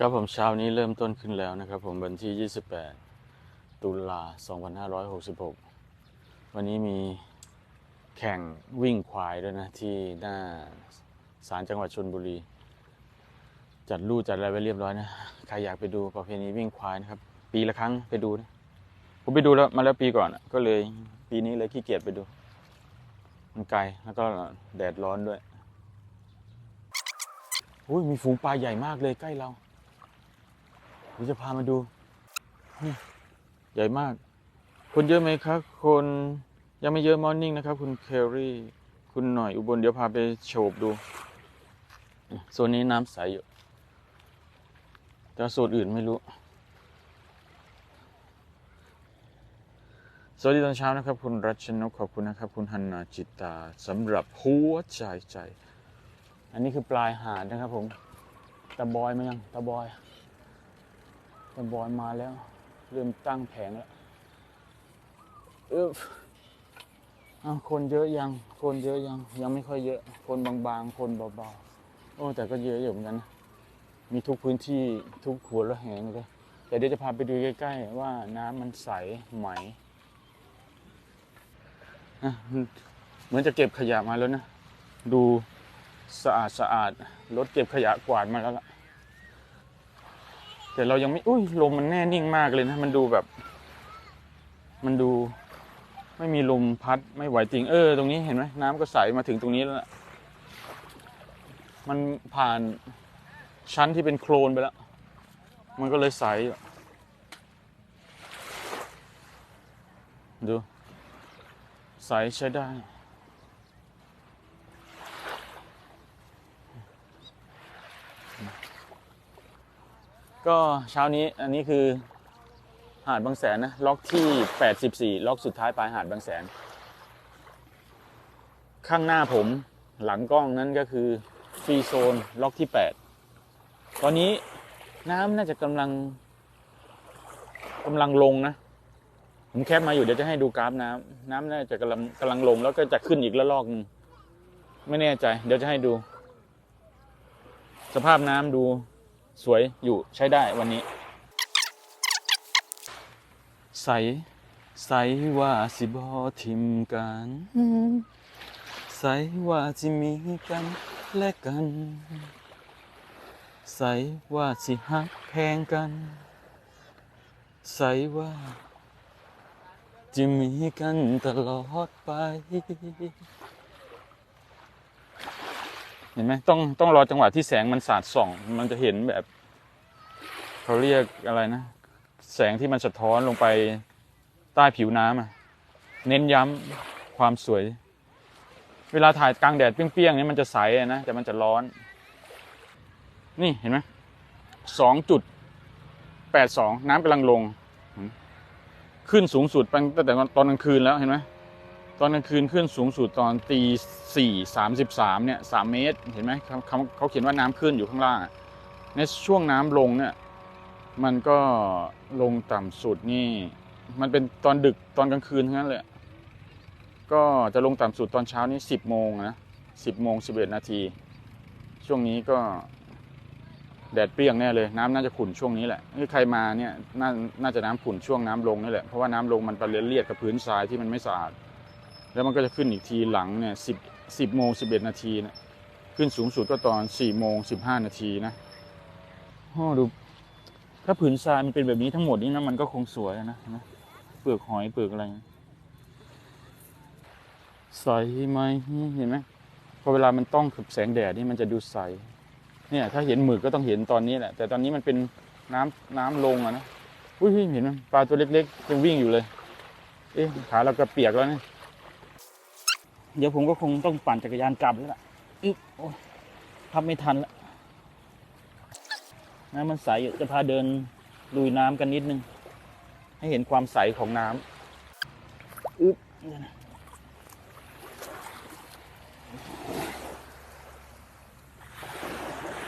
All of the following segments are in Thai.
ครับผมเช้านี้เริ่มต้นขึ้นแล้วนะครับผมวันที่ 28 ตุลา 2566 วันนี้มีแข่งวิ่งควายด้วยนะที่หน้าศาลจังหวัดชนบุรี จัดลู่จัดอะไรไว้เรียบร้อยนะ ใครอยากไปดูประเพณีวิ่งควายนะครับ ปีละครั้งไปดูนะผมไปดูแล้วมาแล้วปีก่อนก็เลยปีนี้เลยขี้เกียจไปดู มันไกลแล้วก็แดดร้อนด้วยอุ้ยมีฝูงปลาใหญ่มากเลยใกล้เรา เดี๋ยวจะพามาดูนี่ใหญ่มาก คนเยอะไหมครับ คนยังไม่เยอะมอร์นิ่งนะครับ คุณเคลรี่ คุณหน่อยอุบลเดี๋ยวพาไปโฉบดูโซนนี้น้ำใสอยู่ แต่โซนอื่นไม่รู้ สวัสดีตอนเช้านะครับ คุณรัชนกขอบคุณนะครับ คุณฮันนาจิตตาสำหรับหัวใจใจ อันนี้คือปลายหาดนะครับผม ตะบอยมายัง ตะบอย ตะบอยมาแล้ว เริ่มตั้งแผงแล้วเอออ้าคนเยอะยัง คนเยอะยัง ยังไม่ค่อยเยอะ คนบางๆ คนเบาๆ โอ้ แต่ก็เยอะอยู่เหมือนกันนะ มีทุกพื้นที่ทุกหัวละแหงเลย แต่เดี๋ยวจะพาไปดูใกล้ๆ ว่าน้ำมันใสไหมอะเหมือนจะเก็บขยะมาแล้วนะ ดูสะอาดสะอาด รถเก็บขยะกวาดมาแล้วล่ะ แต่เรายังไม่อุ้ยลมมันแน่นิ่งมากเลยนะ มันดูแบบ มันดูไม่มีลมพัดไม่ไหวจริง เออ ตรงนี้เห็นไหมน้ำก็ใสมาถึงตรงนี้แล้วล่ะมันผ่านชั้นที่เป็นโคลนไปแล้ว มันก็เลยใสอยู่ดู ใสใช้ได้ ก็เช้านี้อันนี้คือหาดบางแสนนะล็อกที่ 84 ล็อกสุดท้ายปลายหาดบางแสน ข้างหน้าผมหลังกล้องนั้นก็คือฟรีโซนล็อกที่ 8 ตอนนี้น้ำน่าจะกำลังกำลังลงนะ ผมแคปมาอยู่เดี๋ยวจะให้ดูกราฟน้ำน้ำน่าจะกำลังกำลังลงแล้วก็จะขึ้นอีกระลอกหนึงไม่แน่ใจ เดี๋ยวจะให้ดู สภาพน้ำดู สวยอยู่ใช้ได้วันนี้ ใส ใสว่าสิบอทิมกัน ใสว่าสิมีกันและกัน ใสว่าสิฮักแพงกัน ใสว่าจะมีกันตลอดไปเห็นไหมต้องต้องรอจังหวะที่แสงมันสาดส่อง มันจะเห็นแบบเขาเรียกอะไรนะ แสงที่มันสะท้อนลงไปใต้ผิวน้ำอะเน้นย้ำความสวย เวลาถ่ายกลางแดดเปรี้ยงๆนี่มันจะใสนะแต่มันจะร้อน นี่เห็นไหมสองจุดแปดสองน้ำกำลังลง ขึ้นสูงสุดตั้งแต่ตอนกลางคืนแล้วเห็นไหม ตอนกลางคืนขึ้นสูงสุดตอนตีสี่สามสิบสามเนี่ยสามเมตร เห็นไหมเขาเขาเขาเขียนว่าน้ำขึ้นอยู่ข้างล่าง ในช่วงน้ำลงเนี่ยมันก็ลงต่ำสุดนี่ มันเป็นตอนดึกตอนกลางคืนทั้งนั้นเลยก็จะลงต่ำสุดตอนเช้านี้สิบโมงนะสิบโมงสิบเอ็ดนาที ช่วงนี้ก็แดดเปรี้ยงแน่เลยน้ำน่าจะขุ่นช่วงนี้แหละนี่ใครมาเนี่ยน่าน่าจะน้ำขุ่นช่วงน้ำลงนี่แหละเพราะว่าน้ำลงมันไปเลียดกับพื้นทรายที่มันไม่สะอาด แล้วมันก็จะขึ้นอีกทีหลังเนี่ยสิบสิบโมงสิบเอ็ดนาทีนะขึ้นสูงสุดก็ตอนสี่โมงสิบห้านาทีนะโอ้ดูถ้าผืนทรายมันเป็นแบบนี้ทั้งหมดนี่นะมันก็คงสวยนะเห็นไหมเปลือกหอยเปลือกอะไรใสไหมเห็นไหมพอเวลามันต้องกับแสงแดดนี่มันจะดูใสเนี่ย ถ้าเห็นหมึกก็ต้องเห็นตอนนี้แหละ แต่ตอนนี้มันเป็นน้ำน้ำลงอะนะอุ้ยเห็นไหมปลาตัวเล็กๆยังวิ่งอยู่เลย เอ๊ะขาเราก็เปียกแล้วเนี่ย เดี๋ยวผมก็คงต้องปั่นจักรยานกลับแล้วล่ะอึ๊บโอ้ยพับไม่ทันละน้ำมันใสอยู่จะพาเดินลุยน้ำกันนิดนึง ให้เห็นความใสของน้ำอึ๊บ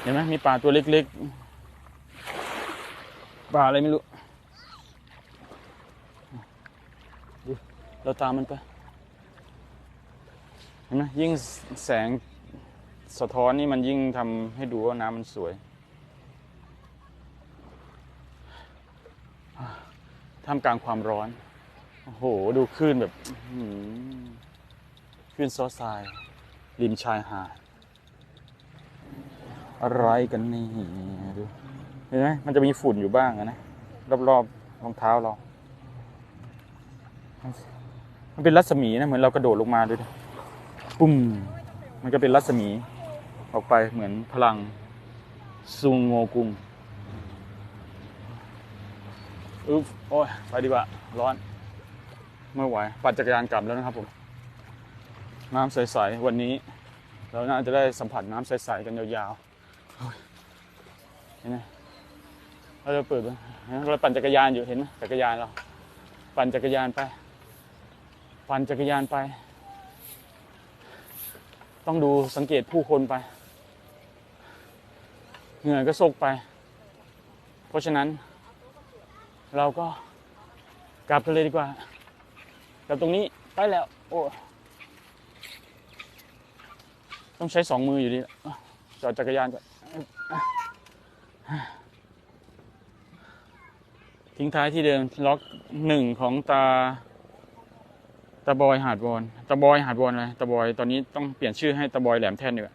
เห็นไหมมีปลาตัวเล็กๆปลาอะไรไม่รู้ เราตามมันไป ห็นไหมยิ่งแสงสะท้อนนี่มันยิ่งทำให้ดูว่าน้ำมันสวยท่ากลางความร้อน โอ้โห ดูคลื่นแบบคลื่นซอสทราย ริมชายหาด อะไรกันนี่ดูเห็นไหมมันจะมีฝุ่นอยู่บ้างนะ รอบๆรรองเท้าเรา มันเป็นรัศมีนะ เหมือนเรากระโดดลงมาด้วยนะ ปุ้ม มันก็เป็นรัศมีออกไปเหมือนพลังซุงโงกุงอึ๊บโอ้ย ไปดีกว่า ร้อน ไม่ไหว ปั่นจักรยานกลับแล้วนะครับผม น้ำใส ๆ วันนี้ เราน่าจะได้สัมผัสน้ำใส ๆ กันยาวๆเฮ้ยเห็นไหมเราจะเปิดเราปั่นจักรยานอยู่เห็นไหมจักรยานเรา ปั่นจักรยานไป ปั่นจักรยานไป ต้องดูสังเกตผู้คนไป เหงื่อก็ซกไป เพราะฉะนั้น เราก็กลับกันเลยดีกว่ากลับตรงนี้ไปแล้ว โอ้ต้องใช้สองมืออยู่ดีจอดจักรยานก่อนทิ้งท้ายที่เดิมล็อกหนึ่งของตา ตะบอยหาดวอนตะบอยหาดวอนเลยตะบอยตอนนี้ต้องเปลี่ยนชื่อให้ตะบอยแหลมแท่นดีกว่า